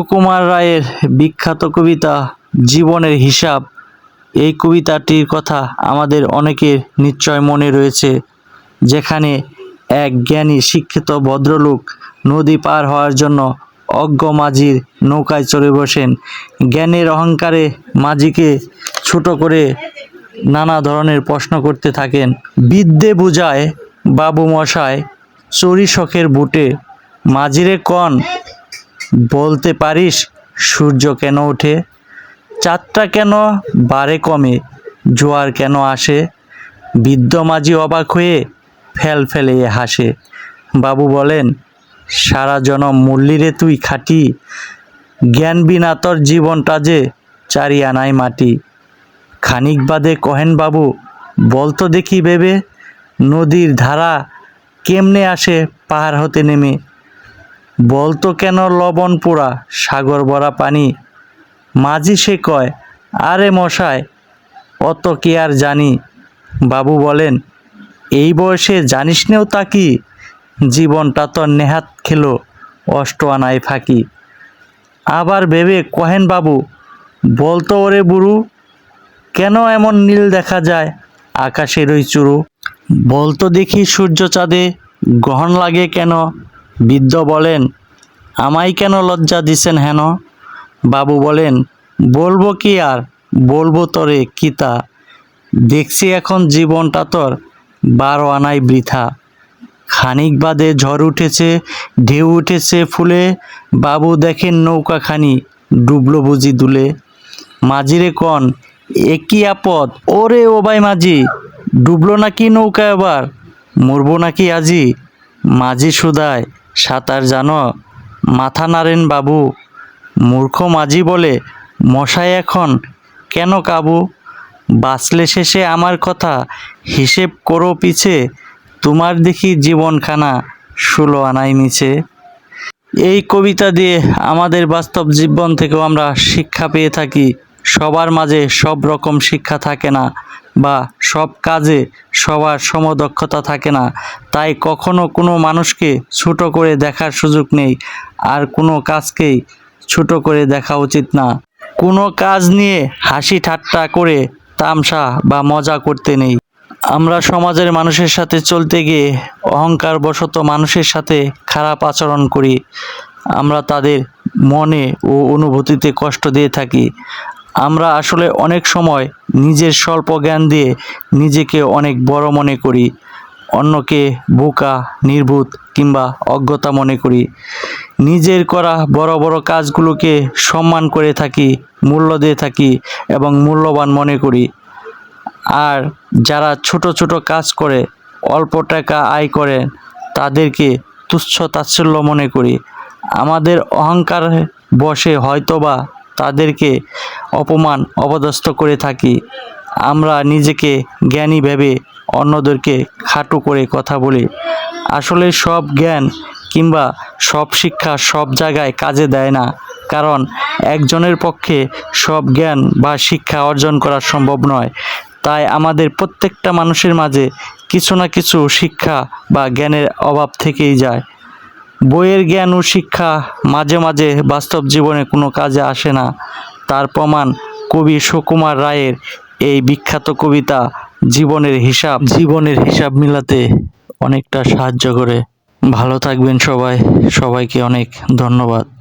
সুকুমার রায়ের বিখ্যাত কবিতা জীবনের হিসাব, এই কবিতাটির কথা আমাদের অনেকের নিশ্চয় মনে রয়েছে, যেখানে এক জ্ঞানী শিক্ষিত ভদ্রলোক নদী পার হওয়ার জন্য অজ্ঞ মাঝির নৌকায় চড়ে বসেন। জ্ঞানের অহংকারে মাঝিকে ছোট করে নানা ধরনের প্রশ্ন করতে থাকেন। বিদ্যে বুঝায় বাবু মশায়, চড়ি শখের বুটে, মাঝিরে কন বলতে পারিস, সূর্য কেন ওঠে? চাঁদটা কেন বারে কমে? জোয়ার কেন আসে? বৃদ্ধ মাঝি অবাক হয়ে ফেল ফেলে হাসে। বাবু বলেন, সারা জনম মুল্লিরে তুই খাটি। জ্ঞান বিনা তোর জীবনটা যে চারি আনায় মাটি। খানিক বাদে কহেন বাবু বলতো দেখি ভেবে নদীর ধারা কেমনে আসে পাহাড় হতে নেমে? বলতো কেন লবণ পোড়া, সাগর ভরা পানি? মাঝি সে কয়, আরে মশায় অত কি আর জানি? বাবু বলেন, এই বয়সে জানিস নেও তা কি? জীবনটা তো নেহাত খেলো, অষ্ট আনায় ফাঁকি। আবার ভেবে কহেন বাবু, বলতো ওরে বুড়ু, কেন এমন নীল দেখা যায়, আকাশের ওই চুরু? বলতো দেখি সূর্য চাঁদে গ্রহণ লাগে কেন? বৃদ্ধ বলেন, আমায় কেন লজ্জা দিছেন হেন? বাবু বলেন, বলব কি আর? বলব তরে কিতা দেখছি এখন জীবনটা তোর বারো আনাই বৃথা। খানিক বাদে ঝড় উঠেছে, ঢেউ উঠেছে ফুলে, বাবু দেখেন নৌকাখানি ডুবলো বুঝি দুলে। মাঝিরে কন একই আপদ? ওরে ও ভাই মাঝি, ডুবলো নাকি নৌকা এবার মরবো নাকি আজি? মাঝি সুদায় সাঁতার জানো? মাথা নাড়েন বাবু, মূর্খ মাঝি বলে, মশাই এখন কেন কাবু? বাঁচলে শেষে আমার কথা, হিসেব করো পিছে, তোমার দেখি জীবনখানা ষোলো আনাই মিছে এই কবিতা দিয়ে আমাদের বাস্তব জীবন থেকেও আমরা শিক্ষা পেয়ে থাকি, সবার মাঝে সব রকম শিক্ষা থাকে না। বা সব কাজে সবার সমদক্ষতা থাকে না। তাই কখনো কোনো মানুষকে ছোট করে দেখার সুযোগ নেই, আর কোনো কাজকেই ছোট করে দেখা উচিত না। কোনো কাজ নিয়ে হাসি ঠাট্টা করে তামসা বা মজা করতে নেই। আমরা সমাজের মানুষের সাথে চলতে গিয়ে অহংকার বশত মানুষের সাথে খারাপ আচরণ করি। আমরা তাদের মনে ও অনুভূতিতে কষ্ট দিয়ে থাকি। আমরা আসলে অনেক সময় নিজের স্বল্প জ্ঞান দিয়ে নিজেকে অনেক বড় মনে করি, অন্যকে বোকা নির্ভূত কিংবা অজ্ঞতা মনে করি। নিজের করা বড় বড় কাজগুলোকে সম্মান করে থাকি, মূল্য দিয়ে থাকি এবং মূল্যবান মনে করি। আর যারা ছোট ছোট কাজ করে, অল্প টাকা আয় করে, তাদেরকে তুচ্ছ তাচ্ছল্য মনে করি। আমাদের অহংকার বসে হয়তোবা তাদেরকে অপমান, অপদস্থ করে থাকি। আমরা নিজেকে জ্ঞানী ভেবে অন্যদেরকে খাটো করে কথা বলি। আসলে সব জ্ঞান কিংবা সব শিক্ষা সব জায়গায় কাজে দেয় না, কারণ একজনের পক্ষে সব জ্ঞান বা শিক্ষা অর্জন করা সম্ভব নয়। তাই আমাদের প্রত্যেকটা মানুষের মাঝে কিছু না কিছু শিক্ষা বা জ্ঞানের অভাব থেকেই যায়। বইয়ের জ্ঞান ও শিক্ষা মাঝে মাঝে বাস্তব জীবনে কোনো কাজে আসে না। তার প্রমাণ কবি সুকুমার রায়ের এই বিখ্যাত কবিতা জীবনের হিসাব জীবনের হিসাব মিলাতে অনেকটা সাহায্য করে। ভালো থাকবেন সবাই। সবাইকে অনেক ধন্যবাদ।